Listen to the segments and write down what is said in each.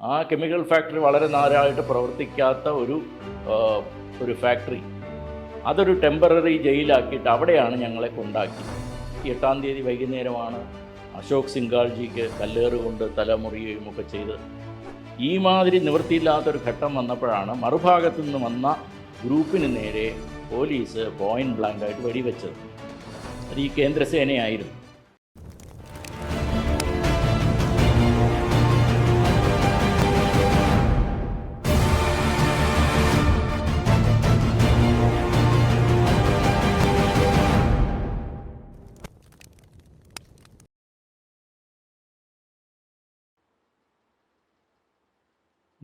ആ chemical factory വളരെ നാരായിട്ട് പ്രവർത്തിക്കാത്ത ഒരു ഒരു ഫാക്ടറി. അതൊരു ടെമ്പററി ജയിലാക്കിയിട്ട് അവിടെയാണ് ഞങ്ങളെ കൊണ്ടാക്കി എട്ടാം തീയതി വൈകുന്നേരമാണ് അശോക് സിംഗാൾജിക്ക് കല്ലേറ് കൊണ്ട് തലമുറിയുകയും ഒക്കെ ചെയ്ത് ഈ മാതിരി നിവൃത്തിയില്ലാത്തൊരു ഘട്ടം വന്നപ്പോഴാണ് മറുഭാഗത്തു നിന്ന് വന്ന ഗ്രൂപ്പിന് നേരെ പോലീസ് പോയിന്റ് ബ്ലാങ്കായിട്ട് വെടിവെച്ചത്. അത് ഈ കേന്ദ്രസേനയായിരുന്നു.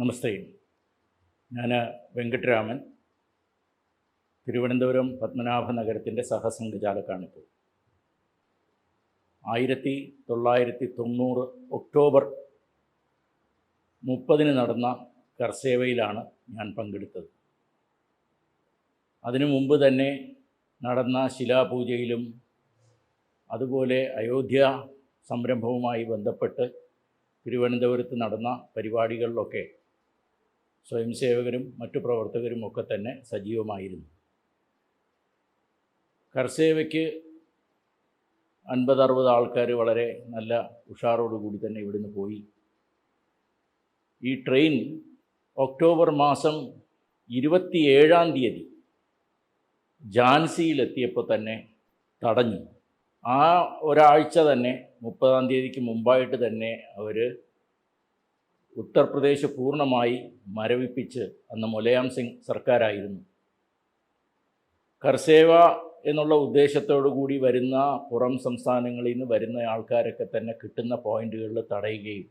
നമസ്തേ. ഞാൻ വെങ്കട്ടരാമൻ. തിരുവനന്തപുരം പത്മനാഭ നഗരത്തിന്റെ സഹസംഘചാലക്കാണിപ്പോൾ ആയിരത്തി തൊള്ളായിരത്തി തൊണ്ണൂറ് ഒക്ടോബർ മുപ്പതിന് നടന്ന കർസേവയിലാണ് ഞാൻ പങ്കെടുത്തത്. അതിനു മുമ്പ് തന്നെ നടന്ന ശിലാപൂജയിലും അതുപോലെ അയോധ്യ സംരംഭവുമായി ബന്ധപ്പെട്ട് തിരുവനന്തപുരത്ത് നടന്ന പരിപാടികളിലൊക്കെ സ്വയംസേവകരും മറ്റു പ്രവർത്തകരും ഒക്കെ തന്നെ സജീവമായിരുന്നു. കർസേവയ്ക്ക് അൻപത് അറുപത് ആൾക്കാർ വളരെ നല്ല ഉഷാറോടുകൂടി തന്നെ ഇവിടുന്ന് പോയി. ഈ ട്രെയിൻ ഒക്ടോബർ മാസം ഇരുപത്തിയേഴാം തീയതി ഝാൻസിയിലെത്തിയപ്പോൾ തന്നെ തടഞ്ഞു. ആ ഒരാഴ്ച തന്നെ മുപ്പതാം തീയതിക്ക് മുമ്പായിട്ട് തന്നെ അവർ ഉത്തർപ്രദേശ് പൂർണമായി മരവിപ്പിച്ച് അന്ന് മുലയാം സിംഗ് സർക്കാരായിരുന്നു. കർസേവ എന്നുള്ള ഉദ്ദേശത്തോടു കൂടി വരുന്ന പുറം സംസ്ഥാനങ്ങളിൽ നിന്ന് വരുന്ന ആൾക്കാരൊക്കെ തന്നെ കിട്ടുന്ന പോയിന്റുകളിൽ തടയുകയും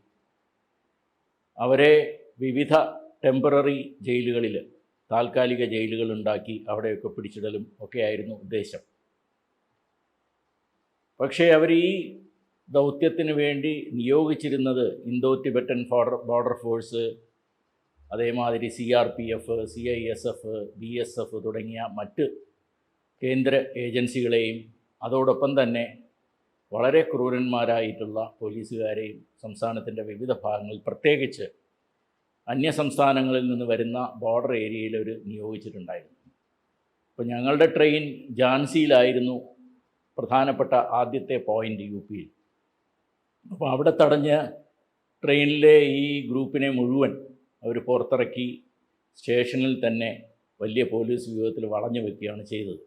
അവരെ വിവിധ ടെമ്പററി ജയിലുകളിൽ താൽക്കാലിക ജയിലുകൾ ഉണ്ടാക്കി അവിടെയൊക്കെ പിടിച്ചിടലും ഒക്കെയായിരുന്നു ഉദ്ദേശം. പക്ഷേ അവർ ഈ ദൗത്യത്തിന് വേണ്ടി നിയോഗിച്ചിരുന്നത് Indo Tibetan border border force അതേമാതിരി C R P F C I S F B S F തുടങ്ങിയ മറ്റ് കേന്ദ്ര ഏജൻസികളെയും അതോടൊപ്പം തന്നെ വളരെ ക്രൂരന്മാരായിട്ടുള്ള പോലീസുകാരെയും സംസ്ഥാനത്തിന്റെ വിവിധ ഭാഗങ്ങളിൽ പ്രത്യേകിച്ച് അന്യ സംസ്ഥാനങ്ങളിൽ നിന്ന് വരുന്ന ബോർഡർ ഏരിയയിൽ ഒരു നിയോഗിച്ചിട്ടുണ്ടായിരുന്നു. അപ്പോൾ ഞങ്ങളുടെ ട്രെയിൻ ഝാൻസിയിലായിരുന്നു പ്രധാനപ്പെട്ട ആദ്യത്തെ പോയിന്റ് യു പിയിൽ. അപ്പോൾ അവിടെ തടഞ്ഞ ട്രെയിനിലെ ഈ ഗ്രൂപ്പിനെ മുഴുവൻ അവർ പുറത്തിറക്കി സ്റ്റേഷനിൽ തന്നെ വലിയ പോലീസ് വ്യൂഹത്തിൽ വളഞ്ഞു വെക്കുകയാണ് ചെയ്തത്.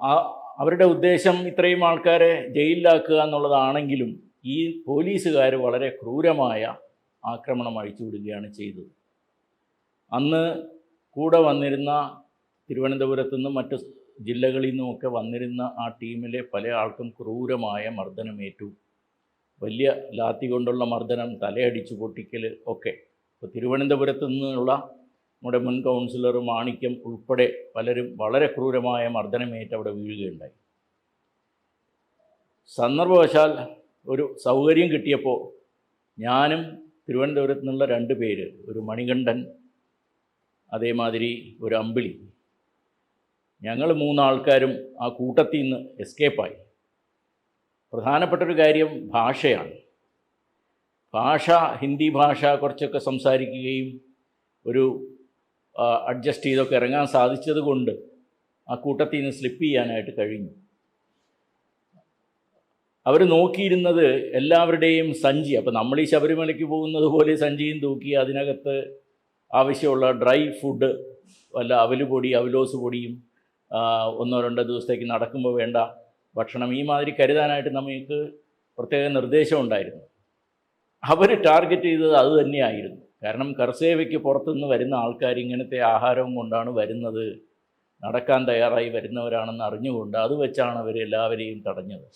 ആ അവരുടെ ഉദ്ദേശം ഇത്രയും ആൾക്കാരെ ജയിലിലാക്കുക എന്നുള്ളതാണെങ്കിലും ഈ പോലീസുകാർ വളരെ ക്രൂരമായ ആക്രമണം അഴിച്ചുവിടുകയാണ് ചെയ്തത്. അന്ന് കൂടെ വന്നിരുന്ന തിരുവനന്തപുരത്തു നിന്നും മറ്റ് ജില്ലകളിൽ നിന്നുമൊക്കെ വന്നിരുന്ന ആ ടീമിലെ പല ആൾക്കും ക്രൂരമായ മർദ്ദനമേറ്റു. വലിയ ലാത്തി കൊണ്ടുള്ള മർദ്ദനം തലയടിച്ചു പൊട്ടിക്കൽ ഒക്കെ. ഇപ്പോൾ തിരുവനന്തപുരത്ത് നിന്നുള്ള നമ്മുടെ മുൻ കൗൺസിലർ മാണിക്യം ഉൾപ്പെടെ പലരും വളരെ ക്രൂരമായ മർദ്ദനമേറ്റ് അവിടെ വീഴുകയുണ്ടായി. സന്ദർഭവശാൽ ഒരു സൗകര്യം കിട്ടിയപ്പോൾ ഞാനും തിരുവനന്തപുരത്ത് നിന്നുള്ള രണ്ട് പേര് ഒരു മണികണ്ഠൻ അതേമാതിരി ഒരു അമ്പിളി ഞങ്ങൾ മൂന്നാൾക്കാരും ആ കൂട്ടത്തിൽ നിന്ന് എസ്കേപ്പായി. പ്രധാനപ്പെട്ട ഒരു കാര്യം ഭാഷയാണ്. ഭാഷ ഹിന്ദി ഭാഷ കുറച്ചൊക്കെ സംസാരിക്കുകയും ഒരു അഡ്ജസ്റ്റ് ചെയ്തൊക്കെ ഇറങ്ങാൻ സാധിച്ചത് കൊണ്ട് ആ കൂട്ടത്തിൽ നിന്ന് സ്ലിപ്പ് ചെയ്യാനായിട്ട് കഴിഞ്ഞു. അവർ നോക്കിയിരുന്നത് എല്ലാവരുടെയും സഞ്ചി അപ്പോൾ നമ്മൾ ഈ ശബരിമലയ്ക്ക് പോകുന്നത് പോലെ സഞ്ചിയും തൂക്കി അതിനകത്ത് ആവശ്യമുള്ള ഡ്രൈ ഫുഡ് വല്ല അവൽ പൊടി അവലോസ് പൊടിയും ഒന്നോ രണ്ടോ ദിവസത്തേക്ക് നടക്കുമ്പോൾ വേണ്ട. ഭക്ഷണം ഈ മാതിരി കരുതാനായിട്ട് നമുക്ക് പ്രത്യേക നിർദ്ദേശം ഉണ്ടായിരുന്നു. അവർ ടാർഗറ്റ് ചെയ്തത് അത് തന്നെയായിരുന്നു. കാരണം കർസേവയ്ക്ക് പുറത്തുനിന്ന് വരുന്ന ആൾക്കാർ ഇങ്ങനത്തെ ആഹാരവും കൊണ്ടാണ് വരുന്നത്. നടക്കാൻ തയ്യാറായി വരുന്നവരാണെന്ന് അറിഞ്ഞുകൊണ്ട് അത് വെച്ചാണ് അവർ എല്ലാവരെയും തടഞ്ഞത്.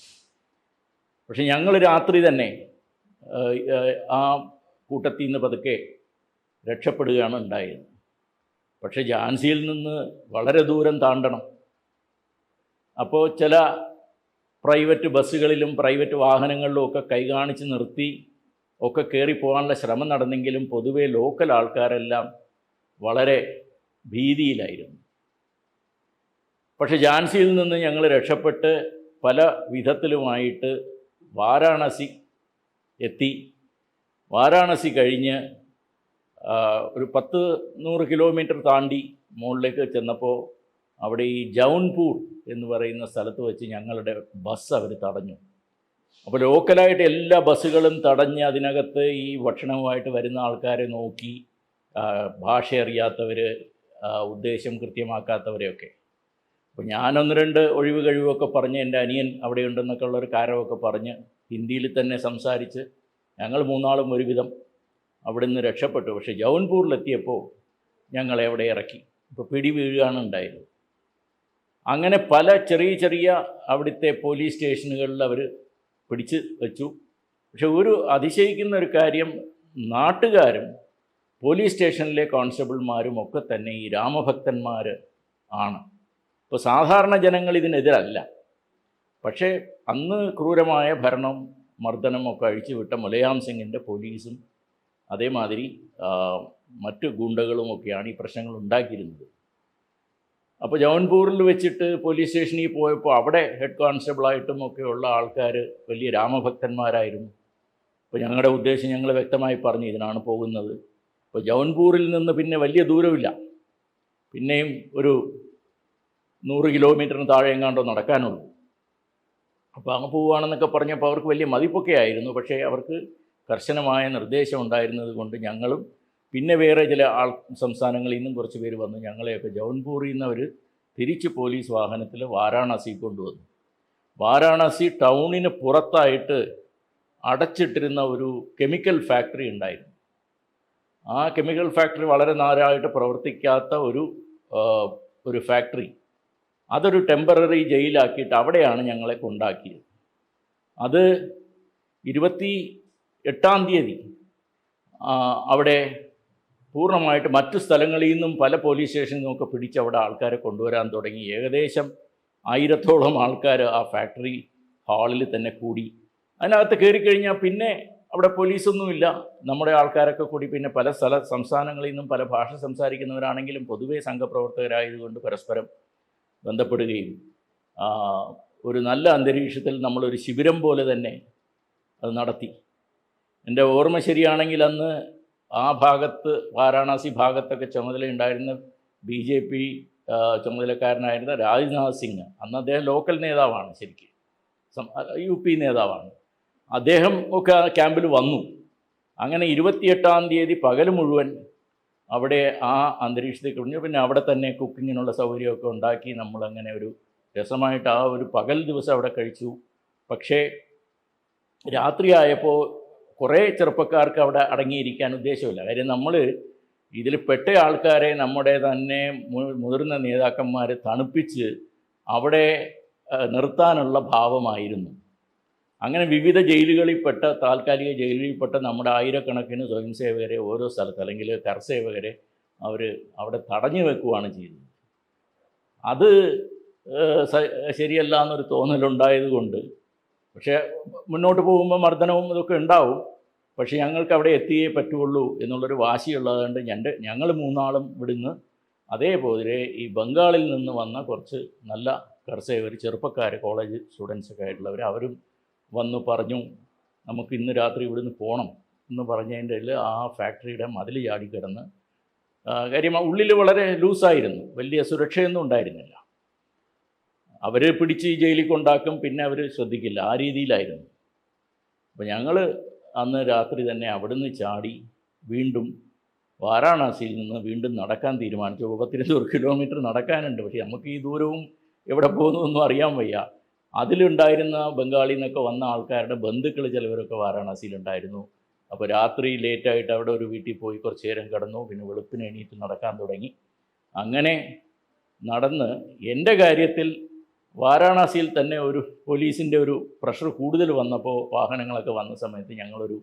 പക്ഷെ ഞങ്ങൾ രാത്രി തന്നെ ആ, കൂട്ടത്തിൽ നിന്ന് പതുക്കെ രക്ഷപ്പെടുകയാണ് ഉണ്ടായത്. പക്ഷേ ജാൻസിയിൽ നിന്ന് വളരെ ദൂരം താണ്ടണം. അപ്പോൾ ചില പ്രൈവറ്റ് ബസ്സുകളിലും പ്രൈവറ്റ് വാഹനങ്ങളിലും ഒക്കെ കൈ കാണിച്ച് നിർത്തി ഒക്കെ കയറി പോകാനുള്ള ശ്രമം നടന്നെങ്കിലും പൊതുവേ ലോക്കൽ ആൾക്കാരെല്ലാം വളരെ ഭീതിയിലായിരുന്നു. പക്ഷെ ജാൻസിയിൽ നിന്ന് ഞങ്ങൾ രക്ഷപ്പെട്ട് പല വിധത്തിലുമായിട്ട് വാരാണസി എത്തി. വാരാണസി കഴിഞ്ഞ് ഒരു പത്ത് നൂറ് കിലോമീറ്റർ താണ്ടി മുകളിലേക്ക് ചെന്നപ്പോൾ അവിടെ ഈ ജൗൺപൂർ എന്ന് പറയുന്ന സ്ഥലത്ത് വെച്ച് ഞങ്ങളുടെ ബസ് അവർ തടഞ്ഞു. അപ്പോൾ ലോക്കലായിട്ട് എല്ലാ ബസ്സുകളും തടഞ്ഞ് അതിനകത്ത് ഈ ഭക്ഷണവുമായിട്ട് വരുന്ന ആൾക്കാരെ നോക്കി ഭാഷ അറിയാത്തവർ ഉദ്ദേശം കൃത്യമാക്കാത്തവരെയൊക്കെ. അപ്പോൾ ഞാനൊന്ന് രണ്ട് ഒഴിവ് കഴിവൊക്കെ പറഞ്ഞ് എന്റെ അനിയൻ അവിടെ ഉണ്ടെന്നൊക്കെ ഉള്ളൊരു കാര്യമൊക്കെ പറഞ്ഞ് ഹിന്ദിയിൽ തന്നെ സംസാരിച്ച് ഞങ്ങൾ മൂന്നാളും ഒരുവിധം അവിടെ നിന്ന് രക്ഷപ്പെട്ടു. പക്ഷേ ജൗൻപൂരിലെത്തിയപ്പോൾ ഞങ്ങളെ അവിടെ ഇറക്കി. ഇപ്പോൾ പിടി വീഴുകയാണ് ഉണ്ടായത്. അങ്ങനെ പല ചെറിയ ചെറിയ അവിടുത്തെ പോലീസ് സ്റ്റേഷനുകളിൽ അവർ പിടിച്ച് വെച്ചു. പക്ഷെ ഒരു അതിശയിക്കുന്ന ഒരു കാര്യം നാട്ടുകാരും പോലീസ് സ്റ്റേഷനിലെ കോൺസ്റ്റബിൾമാരും ഒക്കെ തന്നെ ഈ രാമഭക്തന്മാർ ആണ്. ഇപ്പോൾ സാധാരണ ജനങ്ങൾ ഇതിനെതിരല്ല. പക്ഷേ അന്ന് ക്രൂരമായ ഭരണം മർദ്ദനമൊക്കെ അഴിച്ചുവിട്ട മുലയാം സിംഗിന്റെ പോലീസും അതേമാതിരി മറ്റ് ഗുണ്ടകളുമൊക്കെയാണ് ഈ പ്രശ്നങ്ങൾ ഉണ്ടാക്കിയിരുന്നത്. അപ്പോൾ ജവൻപൂരിൽ വെച്ചിട്ട് പോലീസ് സ്റ്റേഷനിൽ പോയപ്പോൾ അവിടെ ഹെഡ് കോൺസ്റ്റബിളായിട്ടും ഒക്കെയുള്ള ആൾക്കാർ വലിയ രാമഭക്തന്മാരായിരുന്നു. അപ്പോൾ ഞങ്ങളുടെ ഉദ്ദേശം ഞങ്ങൾ വ്യക്തമായി പറഞ്ഞു ഇതിനാണ് പോകുന്നത്. അപ്പോൾ ജവൻപൂരിൽ നിന്ന് പിന്നെ വലിയ ദൂരമില്ല. പിന്നെയും ഒരു നൂറ് കിലോമീറ്ററിന് താഴെ എങ്ങാണ്ടോ നടക്കാനുള്ളൂ. അപ്പോൾ അങ്ങ് പോവുകയാണെന്നൊക്കെ പറഞ്ഞപ്പോൾ അവർക്ക് വലിയ മതിപ്പൊക്കെ ആയിരുന്നു. പക്ഷേ അവർക്ക് കർശനമായ നിർദ്ദേശം ഉണ്ടായിരുന്നത് കൊണ്ട് ഞങ്ങളും പിന്നെ വേറെ ചില ആൾ സംസ്ഥാനങ്ങളിൽ നിന്നും കുറച്ച് പേര് വന്നു. ഞങ്ങളെയൊക്കെ ജൗൻപൂരിൽ നിന്ന് അവർ തിരിച്ച് പോലീസ് വാഹനത്തിൽ വാരാണസി കൊണ്ടുവന്നു. വാരാണസി ടൗണിന് പുറത്തായിട്ട് അടച്ചിട്ടിരുന്ന ഒരു കെമിക്കൽ ഫാക്ടറി ഉണ്ടായിരുന്നു. ആ കെമിക്കൽ ഫാക്ടറി വളരെ നാരായിട്ട് പ്രവർത്തിക്കാത്ത ഒരു ഒരു ഫാക്ടറി. അതൊരു ടെമ്പററി ജയിലാക്കിയിട്ട് അവിടെയാണ് ഞങ്ങളെ കൊണ്ടാക്കിയത്. അത് ഇരുപത്തി എട്ടാം തീയതി അവിടെ പൂർണമായിട്ട് മറ്റു സ്ഥലങ്ങളിൽ നിന്നും പല പോലീസ് സ്റ്റേഷനിൽ നിന്നൊക്കെ പിടിച്ച് അവിടെ ആൾക്കാരെ കൊണ്ടുവരാൻ തുടങ്ങി. ഏകദേശം ആയിരത്തോളം ആൾക്കാർ ആ ഫാക്ടറി ഹാളിൽ തന്നെ കൂടി. അതിനകത്ത് കയറിക്കഴിഞ്ഞാൽ പിന്നെ അവിടെ പോലീസൊന്നുമില്ല. നമ്മുടെ ആൾക്കാരൊക്കെ കൂടി പിന്നെ പല സ്ഥല സംസ്ഥാനങ്ങളിൽ നിന്നും പല ഭാഷ സംസാരിക്കുന്നവരാണെങ്കിലും പൊതുവേ സംഘപ്രവർത്തകരായതുകൊണ്ട് പരസ്പരം ബന്ധപ്പെടുകയും ഒരു നല്ല അന്തരീക്ഷത്തിൽ നമ്മളൊരു ശിബിരം പോലെ തന്നെ അത് നടത്തി. എന്റെ ഓർമ്മ ശരിയാണെങ്കിൽ അന്ന് ആ ഭാഗത്ത് വാരാണസി ഭാഗത്തൊക്കെ ചുമതലയുണ്ടായിരുന്ന ബി ജെ പി ചുമതലക്കാരനായിരുന്ന രാജ്നാഥ് സിംഗ്. അന്ന് അദ്ദേഹം ലോക്കൽ നേതാവാണ് ശരിക്കും. യു പി നേതാവാണ്. അദ്ദേഹം ഒക്കെ ആ ക്യാമ്പിൽ വന്നു. അങ്ങനെ ഇരുപത്തിയെട്ടാം തീയതി പകൽ മുഴുവൻ അവിടെ ആ അന്തരീക്ഷത്തിൽ കഴിഞ്ഞു പിന്നെ അവിടെ തന്നെ കുക്കിങ്ങിനുള്ള സൗകര്യമൊക്കെ ഉണ്ടാക്കി. നമ്മളങ്ങനെ ഒരു രസമായിട്ട് ആ ഒരു പകൽ ദിവസം അവിടെ കഴിച്ചു. പക്ഷേ രാത്രിയായപ്പോൾ കുറേ ചെറുപ്പക്കാർക്ക് അവിടെ അടങ്ങിയിരിക്കാൻ ഉദ്ദേശമില്ല. കാര്യം നമ്മൾ ഇതിൽ പെട്ട ആൾക്കാരെ നമ്മുടെ തന്നെ മുതിർന്ന നേതാക്കന്മാർ തണുപ്പിച്ച് അവിടെ നിർത്താനുള്ള ഭാവമായിരുന്നു. അങ്ങനെ വിവിധ ജയിലുകളിൽപ്പെട്ട താൽക്കാലിക ജയിലുകളിൽപ്പെട്ട നമ്മുടെ ആയിരക്കണക്കിന് സ്വയം സേവകരെ ഓരോ സ്ഥലത്ത് അല്ലെങ്കിൽ കർസേവകരെ അവർ അവിടെ തടഞ്ഞു വെക്കുകയാണ് ചെയ്തത് അത് ശരിയല്ല എന്നൊരു തോന്നലുണ്ടായതുകൊണ്ട് പക്ഷേ മുന്നോട്ട് പോകുമ്പോൾ മർദ്ദനവും ഇതൊക്കെ ഉണ്ടാവും. പക്ഷേ ഞങ്ങൾക്ക് അവിടെ എത്തിയേ പറ്റുള്ളൂ എന്നുള്ളൊരു വാശിയുള്ളതുകൊണ്ട് ഞണ്ട് ഞങ്ങൾ മൂന്നാളും ഇവിടുന്ന് അതേപോലെ ഈ ബംഗാളിൽ നിന്ന് വന്ന കുറച്ച് നല്ല കർഷകർ ചെറുപ്പക്കാർ കോളേജ് സ്റ്റുഡൻസൊക്കെ ആയിട്ടുള്ളവർ അവരും വന്നു പറഞ്ഞു നമുക്ക് ഇന്ന് രാത്രി ഇവിടുന്ന് പോകണം എന്ന് പറഞ്ഞതിന്റെ ആ ഫാക്ടറിയുടെ മതിൽ ചാടിക്കിടന്ന് കാര്യം ഉള്ളിൽ വളരെ ലൂസായിരുന്നു വലിയ സുരക്ഷയൊന്നും ഉണ്ടായിരുന്നില്ല. അവർ പിടിച്ച് ജയിലിൽ കൊണ്ടാക്കും പിന്നെ അവർ ശ്രദ്ധിക്കില്ല. ആ രീതിയിലായിരുന്നു. അപ്പോൾ ഞങ്ങൾ അന്ന് രാത്രി തന്നെ അവിടുന്ന് ചാടി വീണ്ടും വാരാണസിയിൽ നിന്ന് വീണ്ടും നടക്കാൻ തീരുമാനിച്ചു. പത്തിരുന്നൂറ് കിലോമീറ്റർ നടക്കാനുണ്ട്. പക്ഷേ നമുക്ക് ഈ ദൂരവും എവിടെ പോകുന്നതൊന്നും അറിയാൻ വയ്യ. അതിലുണ്ടായിരുന്ന ബംഗാളിൽ നിന്നൊക്കെ വന്ന ആൾക്കാരുടെ ബന്ധുക്കൾ ചിലവരൊക്കെ വാരാണസിയിലുണ്ടായിരുന്നു അപ്പോൾ രാത്രി ലേറ്റായിട്ട് അവിടെ ഒരു വീട്ടിൽ പോയി കുറച്ച് നേരം കിടന്നു. പിന്നെ വെളുപ്പിന് എണീറ്റ് നടക്കാൻ തുടങ്ങി. അങ്ങനെ നടന്ന് എന്റെ കാര്യത്തിൽ വാരാണസിയിൽ തന്നെ ഒരു പോലീസിന്റെ ഒരു പ്രഷർ കൂടുതൽ വന്നപ്പോൾ വാഹനങ്ങളൊക്കെ വന്ന സമയത്ത് ഞങ്ങളൊരു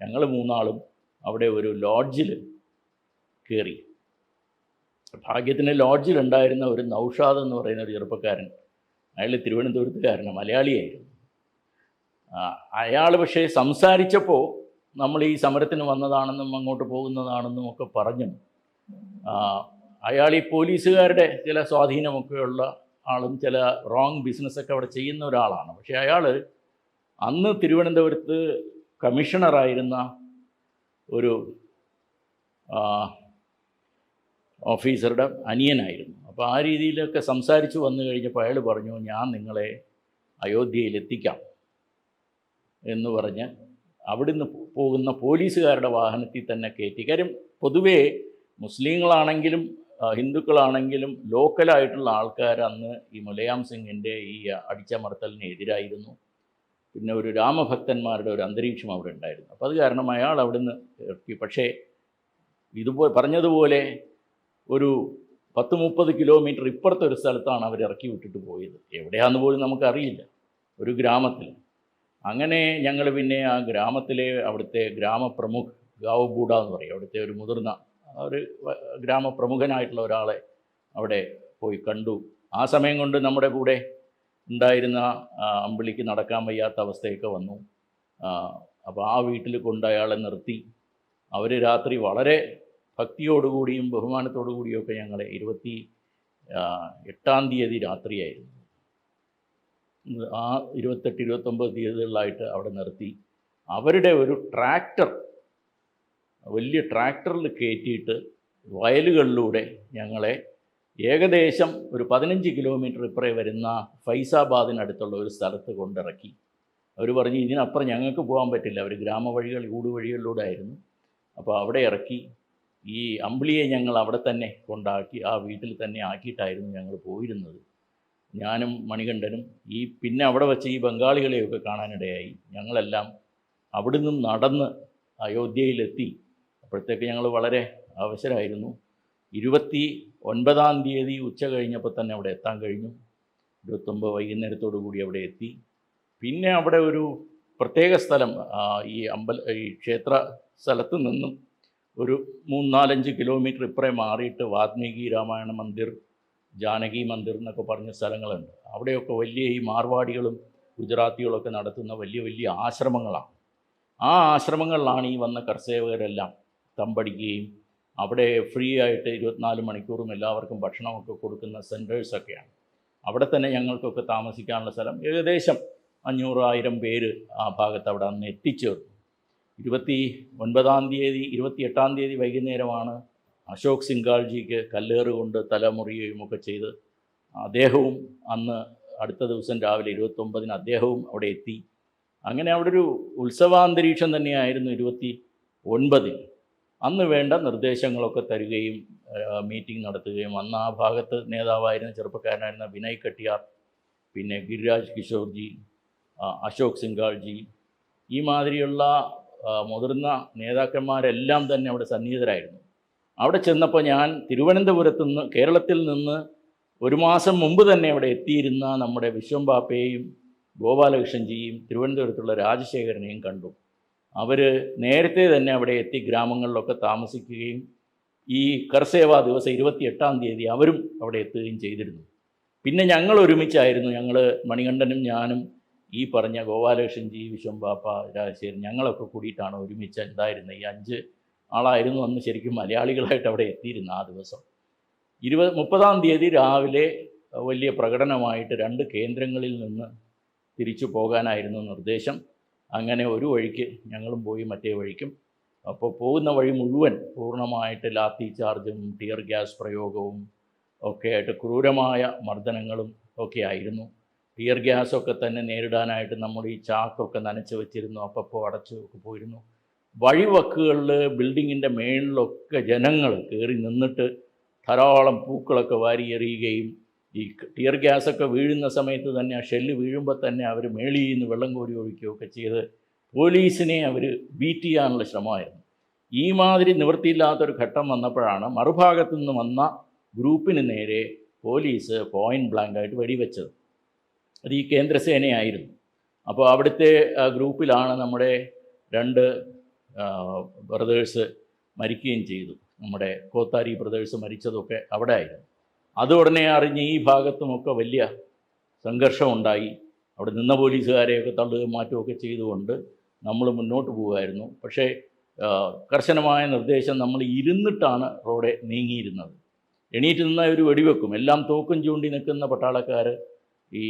ഞങ്ങൾ മൂന്നാളും അവിടെ ഒരു ലോഡ്ജിൽ കയറി ഭാഗ്യത്തിന് ലോഡ്ജിലുണ്ടായിരുന്ന ഒരു നൗഷാദ് എന്ന് പറയുന്ന ഒരു ചെറുപ്പക്കാരൻ അയാൾ തിരുവനന്തപുരത്തുകാരനാണ് മലയാളിയായിരുന്നു. അയാൾ പക്ഷേ സംസാരിച്ചപ്പോൾ നമ്മൾ ഈ സമരത്തിന് വന്നതാണെന്നും അങ്ങോട്ട് പോകുന്നതാണെന്നും ഒക്കെ പറഞ്ഞു അയാൾ ഈ പോലീസുകാരുടെ ചില സ്വാധീനമൊക്കെയുള്ള ആളും ചില റോങ് ബിസിനസ്സൊക്കെ അവിടെ ചെയ്യുന്ന ഒരാളാണ്. പക്ഷേ അയാൾ അന്ന് തിരുവനന്തപുരത്ത് കമ്മീഷണറായിരുന്ന ഒരു ഓഫീസറുടെ അനിയനായിരുന്നു. അപ്പോൾ ആ രീതിയിലൊക്കെ സംസാരിച്ച് വന്നു കഴിഞ്ഞപ്പോൾ അയാൾ പറഞ്ഞു ഞാൻ നിങ്ങളെ അയോധ്യയിൽ എത്തിക്കാം. എന്ന് പറഞ്ഞ് അവിടുന്ന് പോകുന്ന പോലീസുകാരുടെ വാഹനത്തിൽ തന്നെ കയറ്റി കാര്യം പൊതുവേ മുസ്ലിങ്ങളാണെങ്കിലും ഹിന്ദുക്കളാണെങ്കിലും ലോക്കലായിട്ടുള്ള ആൾക്കാർ അന്ന് ഈ മുലയാം സിംഗിന്റെ ഈ അടിച്ചമർത്തലിന് എതിരായിരുന്നു. പിന്നെ ഒരു രാമഭക്തന്മാരുടെ ഒരു അന്തരീക്ഷം അവിടെ ഉണ്ടായിരുന്നു. അപ്പോൾ അത് കാരണം അയാൾ അവിടുന്ന് ഇറക്കി. പക്ഷേ ഇതുപോലെ പറഞ്ഞതുപോലെ ഒരു പത്ത് മുപ്പത് കിലോമീറ്റർ ഇപ്പുറത്തെ ഒരു സ്ഥലത്താണ് അവർ ഇറക്കി വിട്ടിട്ട് പോയത്. എവിടെയാണെന്ന് പോലും നമുക്കറിയില്ല. ഒരു ഗ്രാമത്തിൽ. അങ്ങനെ ഞങ്ങൾ പിന്നെ ആ ഗ്രാമത്തിലെ അവിടുത്തെ ഗ്രാമപ്രമുഖ് ഗാവ് ബൂഡ എന്ന് പറയും. അവിടുത്തെ ഒരു മുതിർന്ന ഒരു ഗ്രാമപ്രമുഖനായിട്ടുള്ള ഒരാളെ അവിടെ പോയി കണ്ടു. ആ സമയം കൊണ്ട് നമ്മുടെ കൂടെ ഉണ്ടായിരുന്ന അമ്പിളിക്ക് നടക്കാൻ വയ്യാത്ത അവസ്ഥയൊക്കെ വന്നു. അപ്പോൾ ആ വീട്ടിൽ കൊണ്ട് അയാളെ നിർത്തി. അവർ രാത്രി വളരെ ഭക്തിയോടുകൂടിയും ബഹുമാനത്തോടു കൂടിയൊക്കെ ഞങ്ങളെ ഇരുപത്തി എട്ടാം തീയതി രാത്രിയായിരുന്നു. ആ ഇരുപത്തെട്ട് ഇരുപത്തൊമ്പത് തീയതികളിലായിട്ട് അവിടെ നിർത്തി. അവരുടെ ഒരു ട്രാക്ടർ വലിയ ട്രാക്ടറിൽ കയറ്റിയിട്ട് വയലുകളിലൂടെ ഞങ്ങളെ ഏകദേശം ഒരു പതിനഞ്ച് കിലോമീറ്റർ ഇപ്പറേ വരുന്ന ഫൈസാബാദിനടുത്തുള്ള ഒരു സ്ഥലത്ത് കൊണ്ടിറക്കി. അവർ പറഞ്ഞു ഇതിനപ്പുറം ഞങ്ങൾക്ക് പോകാൻ പറ്റില്ല. അവർ ഗ്രാമവഴികൾ ഊടുവഴികളിലൂടെ ആയിരുന്നു അപ്പോൾ അവിടെ ഇറക്കി. ഈ അമ്പിളിയെ ഞങ്ങൾ അവിടെ തന്നെ കൊണ്ടാക്കി ആ വീട്ടിൽ തന്നെ ആക്കിയിട്ടായിരുന്നു ഞങ്ങൾ പോയിരുന്നത്. ഞാനും മണികണ്ഠനും ഈ പിന്നെ അവിടെ വെച്ച് ഈ ബംഗാളികളെയൊക്കെ കാണാനിടയായി. ഞങ്ങളെല്ലാം അവിടുന്ന് നടന്ന് അയോധ്യയിലെത്തി. അപ്പോഴത്തേക്ക് ഞങ്ങൾ വളരെ അവസരമായിരുന്നു ഇരുപത്തി ഒൻപതാം തീയതി ഉച്ച കഴിഞ്ഞപ്പോൾ തന്നെ അവിടെ എത്താൻ കഴിഞ്ഞു. ഇരുപത്തൊമ്പത് വൈകുന്നേരത്തോടു കൂടി അവിടെ എത്തി. പിന്നെ അവിടെ ഒരു പ്രത്യേക സ്ഥലം ഈ അമ്പല ഈ ക്ഷേത്ര സ്ഥലത്ത് നിന്നും ഒരു മൂന്നാലഞ്ച് കിലോമീറ്റർ ഇപ്പുറേ മാറിയിട്ട് വാത്മീകി രാമായണ മന്ദിർ ജാനകി മന്ദിർ എന്നൊക്കെ പറഞ്ഞ സ്ഥലങ്ങളുണ്ട്. അവിടെയൊക്കെ വലിയ ഈ മാർവാടികളും ഗുജറാത്തികളൊക്കെ നടത്തുന്ന വലിയ വലിയ ആശ്രമങ്ങളാണ്. ആ ആശ്രമങ്ങളിലാണ് ഈ വന്ന കർഷകരെല്ലാം തമ്പടിക്കുകയും അവിടെ ഫ്രീ ആയിട്ട് ഇരുപത്തിനാല് മണിക്കൂറും എല്ലാവർക്കും ഭക്ഷണമൊക്കെ കൊടുക്കുന്ന സെന്റേഴ്സൊക്കെയാണ് അവിടെ തന്നെ ഞങ്ങൾക്കൊക്കെ താമസിക്കാനുള്ള സ്ഥലം ഏകദേശം അഞ്ഞൂറ് ആയിരം പേര് ആ ഭാഗത്ത് അവിടെ അന്ന് എത്തിച്ചേർന്നു. ഇരുപത്തി ഒൻപതാം തീയതി ഇരുപത്തി എട്ടാം തീയതി വൈകുന്നേരമാണ് അശോക് സിംഗാൾജിക്ക് കല്ലേറ് കൊണ്ട് തലമുറിയുകയും ഒക്കെ ചെയ്ത് അദ്ദേഹവും അന്ന് അടുത്ത ദിവസം രാവിലെ ഇരുപത്തൊമ്പതിന് അദ്ദേഹവും അവിടെ എത്തി. അങ്ങനെ അവിടെ ഒരു ഉത്സവാന്തരീക്ഷം തന്നെയായിരുന്നു ഇരുപത്തി ഒൻപതിൽ അന്ന് വേണ്ട നിർദ്ദേശങ്ങളൊക്കെ തരികയും മീറ്റിംഗ് നടത്തുകയും അന്ന് ആ ഭാഗത്ത് നേതാവായിരുന്ന ചെറുപ്പക്കാരനായിരുന്ന വിനയ് കട്ടിയാർ പിന്നെ ഗിരിരാജ് കിഷോർജി അശോക് സിംഗാൾജി ഈ മാതിരിയുള്ള മുതിർന്ന നേതാക്കന്മാരെല്ലാം തന്നെ അവിടെ സന്നിഹിതരായിരുന്നു. അവിടെ ചെന്നപ്പോൾ ഞാൻ തിരുവനന്തപുരത്തു നിന്ന് കേരളത്തിൽ നിന്ന് ഒരു മാസം മുമ്പ് തന്നെ അവിടെ എത്തിയിരുന്ന നമ്മുടെ വിശ്വംബാപ്പയെയും ഗോപാലകൃഷ്ണൻജിയും തിരുവനന്തപുരത്തുള്ള രാജശേഖരനെയും കണ്ടു. അവർ നേരത്തെ തന്നെ അവിടെ എത്തി ഗ്രാമങ്ങളിലൊക്കെ താമസിക്കുകയും ഈ കർസേവ ദിവസം ഇരുപത്തി എട്ടാം തീയതി അവരും അവിടെ എത്തുകയും ചെയ്തിരുന്നു. പിന്നെ ഞങ്ങൾ ഒരുമിച്ചായിരുന്നു ഞങ്ങൾ മണികണ്ഠനും ഞാനും ഈ പറഞ്ഞ ഗോപാലകൃഷ്ണൻജി വിശ്വംബാപ്പ രാജശേഖരൻ ഞങ്ങളൊക്കെ കൂടിയിട്ടാണ് ഒരുമിച്ച് ഉണ്ടായിരുന്നത് ഈ അഞ്ച് ആളായിരുന്നു അന്ന് ശരിക്കും മലയാളികളായിട്ട് അവിടെ എത്തിയിരുന്നു ആ ദിവസം. ഇരുപത് മുപ്പതാം തീയതി രാവിലെ വലിയ പ്രകടനമായിട്ട് രണ്ട് കേന്ദ്രങ്ങളിൽ നിന്ന് തിരിച്ചു പോകാനായിരുന്നു നിർദ്ദേശം. അങ്ങനെ ഒരു വഴിക്ക് ഞങ്ങളും പോയി മറ്റേ വഴിക്കും. അപ്പോൾ പോകുന്ന വഴി മുഴുവൻ പൂർണമായിട്ട് ലാത്തി ചാർജും ടിയർ ഗ്യാസ് പ്രയോഗവും ഒക്കെ ആയിട്ട് ക്രൂരമായ മർദ്ദനങ്ങളും ഒക്കെ ആയിരുന്നു. ടിയർ ഗ്യാസൊക്കെ തന്നെ നേരിടാനായിട്ട് നമ്മൾ ഈ ചാക്കൊക്കെ നനച്ച് വെച്ചിരുന്നു. അപ്പപ്പോൾ അടച്ചു പോയിരുന്നു. വഴിവക്കുകളിൽ ബിൽഡിങ്ങിന്റെ മേളിലൊക്കെ ജനങ്ങൾ കയറി നിന്നിട്ട് ധാരാളം പൂക്കളൊക്കെ വാരി എറിയുകയും ഈ ടിയർ ഗ്യാസൊക്കെ വീഴുന്ന സമയത്ത് തന്നെ ആ ഷെല്ല് വീഴുമ്പോൾ തന്നെ അവർ മേളിൽ നിന്ന് വെള്ളം കോരി ഒഴിക്കുകയൊക്കെ ചെയ്ത് പോലീസിനെ അവർ ബീറ്റ് ചെയ്യാനുള്ള ശ്രമമായിരുന്നു. ഈ മാതിരി നിവൃത്തിയില്ലാത്തൊരു ഘട്ടം വന്നപ്പോഴാണ് മറുഭാഗത്തു നിന്ന് വന്ന ഗ്രൂപ്പിന് നേരെ പോലീസ് പോയിന്റ് ബ്ലാങ്കായിട്ട് വെടിവെച്ചത്. അത് ഈ കേന്ദ്രസേനയായിരുന്നു. അപ്പോൾ അവിടുത്തെ ഗ്രൂപ്പിലാണ് നമ്മുടെ രണ്ട് ബ്രദേഴ്സ് മരിക്കുകയും ചെയ്തു. നമ്മുടെ കോത്താരി ബ്രദേഴ്സ് മരിച്ചതൊക്കെ അവിടെ ആയിരുന്നു അത് ഉടനെ അറിഞ്ഞ് ഈ ഭാഗത്തുമൊക്കെ വലിയ സംഘർഷമുണ്ടായി. അവിടെ നിന്ന പോലീസുകാരെയൊക്കെ തള്ളുകയും മാറ്റുകയൊക്കെ ചെയ്തുകൊണ്ട് നമ്മൾ മുന്നോട്ട് പോകുമായിരുന്നു. പക്ഷേ കർശനമായ നിർദ്ദേശം നമ്മൾ ഇരുന്നിട്ടാണ് റോഡെ നീങ്ങിയിരുന്നത്. എണീറ്റ് നിന്നാൽ ഒരു വെടിവെക്കും. എല്ലാം തോക്കും ചൂണ്ടി നിൽക്കുന്ന പട്ടാളക്കാർ ഈ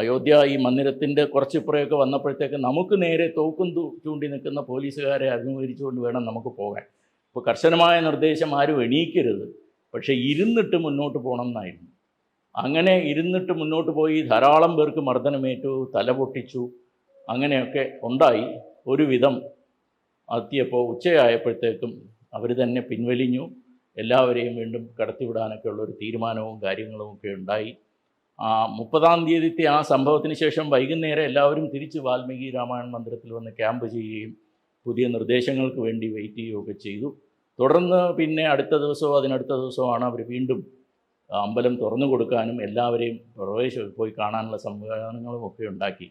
അയോധ്യ ഈ മന്ദിരത്തിന്റെ കുറച്ചിപ്പുറയൊക്കെ വന്നപ്പോഴത്തേക്ക് നമുക്ക് നേരെ തോക്കും ചൂണ്ടി നിൽക്കുന്ന പോലീസുകാരെ അഭിമുഖീകരിച്ചുകൊണ്ട് വേണം നമുക്ക് പോകാൻ. ഇപ്പോൾ കർശനമായ നിർദ്ദേശം ആരും എണീക്കരുത്. പക്ഷേ ഇരുന്നിട്ട് മുന്നോട്ട് പോകണം എന്നായിരുന്നു അങ്ങനെ ഇരുന്നിട്ട് മുന്നോട്ട് പോയി ധാരാളം പേർക്ക് മർദ്ദനമേറ്റു തല പൊട്ടിച്ചു അങ്ങനെയൊക്കെ ഉണ്ടായി. ഒരുവിധം എത്തിയപ്പോൾ ഉച്ചയായപ്പോഴത്തേക്കും അവർ തന്നെ പിൻവലിഞ്ഞു. എല്ലാവരെയും വീണ്ടും കടത്തിവിടാനൊക്കെ ഉള്ള ഒരു തീരുമാനവും കാര്യങ്ങളും ഒക്കെ ഉണ്ടായി. ആ മുപ്പതാം തീയതിത്തെ ആ സംഭവത്തിന് ശേഷം വൈകുന്നേരം എല്ലാവരും തിരിച്ച് വാൽമീകി രാമായണ മന്ദിരത്തിൽ വന്ന് ക്യാമ്പ് ചെയ്യുകയും പുതിയ നിർദ്ദേശങ്ങൾക്ക് വേണ്ടി വെയിറ്റ് ചെയ്യുകയൊക്കെ ചെയ്തു. തുടർന്ന് പിന്നെ അടുത്ത ദിവസമോ അതിനടുത്ത ദിവസവുമാണ് അവർ വീണ്ടും അമ്പലം തുറന്നു കൊടുക്കാനും എല്ലാവരെയും പ്രവേശ പോയി കാണാനുള്ള സംവിധാനങ്ങളും ഒക്കെ ഉണ്ടാക്കി.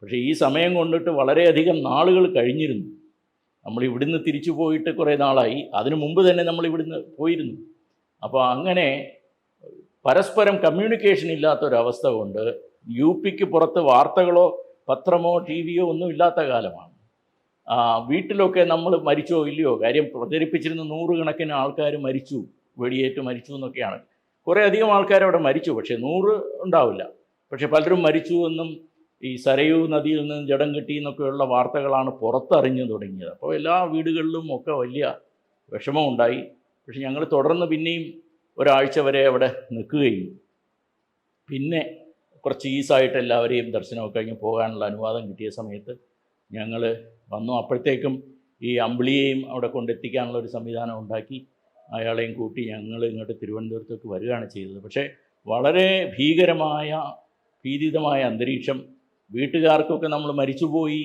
പക്ഷേ ഈ സമയം കൊണ്ടിട്ട് വളരെയധികം നാളുകൾ കഴിഞ്ഞിരുന്നു. നമ്മൾ ഇവിടുന്ന് തിരിച്ചു പോയിട്ട് കുറേ നാളായി. അതിനു മുമ്പ് തന്നെ നമ്മൾ ഇവിടുന്ന് പോയിരുന്നു. അപ്പോൾ അങ്ങനെ പരസ്പരം കമ്മ്യൂണിക്കേഷൻ ഇല്ലാത്തൊരവസ്ഥ കൊണ്ട് യു പിക്ക് പുറത്ത് വാർത്തകളോ പത്രമോ ടി വിയോ ഒന്നും ഇല്ലാത്ത കാലമാണ്. വീട്ടിലൊക്കെ നമ്മൾ മരിച്ചോ ഇല്ലയോ? കാര്യം പ്രചരിപ്പിച്ചിരുന്ന നൂറുകണക്കിന് ആൾക്കാർ മരിച്ചു വെടിയേറ്റ് മരിച്ചു എന്നൊക്കെയാണ്. കുറേ അധികം ആൾക്കാർ അവിടെ മരിച്ചു പക്ഷേ നൂറ് ഉണ്ടാവില്ല. പക്ഷേ പലരും മരിച്ചു എന്നും ഈ സരയൂ നദിയിൽ നിന്ന് ജഡം കിട്ടി എന്നൊക്കെയുള്ള വാർത്തകളാണ് പുറത്തറിഞ്ഞു തുടങ്ങിയത്. അപ്പോൾ എല്ലാ വീടുകളിലും ഒക്കെ വലിയ വിഷമമുണ്ടായി. പക്ഷെ ഞങ്ങൾ തുടർന്ന് പിന്നെയും ഒരാഴ്ച വരെ അവിടെ നിൽക്കുകയും പിന്നെ കുറച്ച് ഈസായിട്ട് എല്ലാവരെയും ദർശനമൊക്കെ കഴിഞ്ഞ് പോകാനുള്ള അനുവാദം കിട്ടിയ സമയത്ത് ഞങ്ങൾ വന്നു. അപ്പോഴത്തേക്കും ഈ അമ്പിളിയെയും അവിടെ കൊണ്ടെത്തിക്കാനുള്ള ഒരു സംവിധാനം ഉണ്ടാക്കി. അയാളെയും കൂട്ടി ഞങ്ങൾ ഇങ്ങോട്ട് തിരുവനന്തപുരത്തേക്ക് വരികയാണ് ചെയ്തത്. പക്ഷേ വളരെ ഭീകരമായ ഭീതിതമായ അന്തരീക്ഷം. വീട്ടുകാർക്കൊക്കെ നമ്മൾ മരിച്ചുപോയി.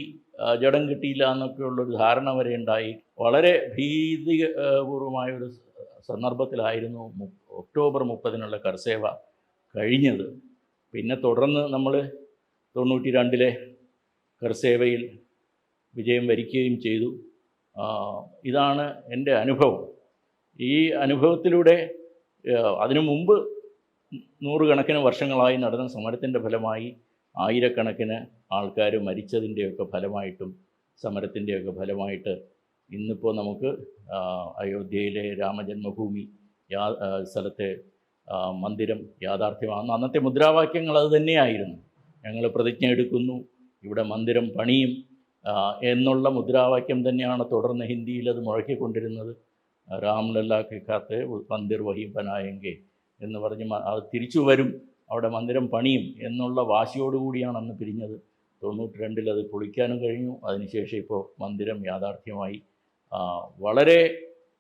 ജഡം കിട്ടിയില്ല എന്നൊക്കെയുള്ളൊരു ധാരണ വരെ ഉണ്ടായി. വളരെ ഭീതിപൂർവമായ ഒരു സന്ദർഭത്തിലായിരുന്നു ഒക്ടോബർ മുപ്പതിനുള്ള കർസേവ കഴിഞ്ഞത്. പിന്നെ തുടർന്ന് നമ്മൾ തൊണ്ണൂറ്റി രണ്ടിലെ കർസേവയിൽ വിജയം വരിക്കുകയും ചെയ്തു. ഇതാണ് എന്റെ അനുഭവം. ഈ അനുഭവത്തിലൂടെ അതിനു മുമ്പ് നൂറുകണക്കിന് വർഷങ്ങളായി നടന്ന സമരത്തിന്റെ ഫലമായി ആയിരക്കണക്കിന് ആൾക്കാർ മരിച്ചതിന്റെയൊക്കെ ഫലമായിട്ടും സമരത്തിന്റെയൊക്കെ ഫലമായിട്ട് ഇന്നിപ്പോൾ നമുക്ക് അയോധ്യയിലെ രാമജന്മഭൂമി യാ സ്ഥലത്തെ മന്ദിരം യാഥാർത്ഥ്യമാകുന്നു. അന്നത്തെ മുദ്രാവാക്യങ്ങൾ അത് തന്നെയായിരുന്നു. ഞങ്ങൾ പ്രതിജ്ഞ എടുക്കുന്നു ഇവിടെ മന്ദിരം പണിയും. എന്നുള്ള മുദ്രാവാക്യം തന്നെയാണ് തുടർന്ന് ഹിന്ദിയിൽ അത് മുഴക്കിക്കൊണ്ടിരുന്നത്. രാംലല്ല കിക്കാത്ത് മന്ദിർ വഹി ബനായെങ്കിൽ എന്ന് പറഞ്ഞ് അത് തിരിച്ചു വരും അവിടെ മന്ദിരം പണിയും എന്നുള്ള വാശിയോടുകൂടിയാണ് അന്ന് പിരിഞ്ഞത്. തൊണ്ണൂറ്റി രണ്ടിൽ അത് പൊളിക്കാനും കഴിഞ്ഞു. അതിനുശേഷം ഇപ്പോൾ മന്ദിരം യാഥാർത്ഥ്യമായി വളരെ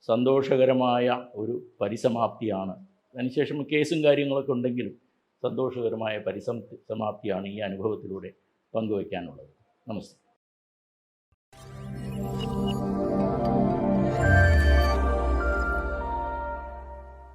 സന്തോഷകരമായ ഒരു പരിസമാപ്തിയാണ്. അതിനുശേഷം കേസും കാര്യങ്ങളൊക്കെ ഉണ്ടെങ്കിലും സന്തോഷകരമായ പരിസം സമാപ്തിയാണ് ഈ അനുഭവത്തിലൂടെ പങ്കുവയ്ക്കാനുള്ളത്. നമസ്തേ.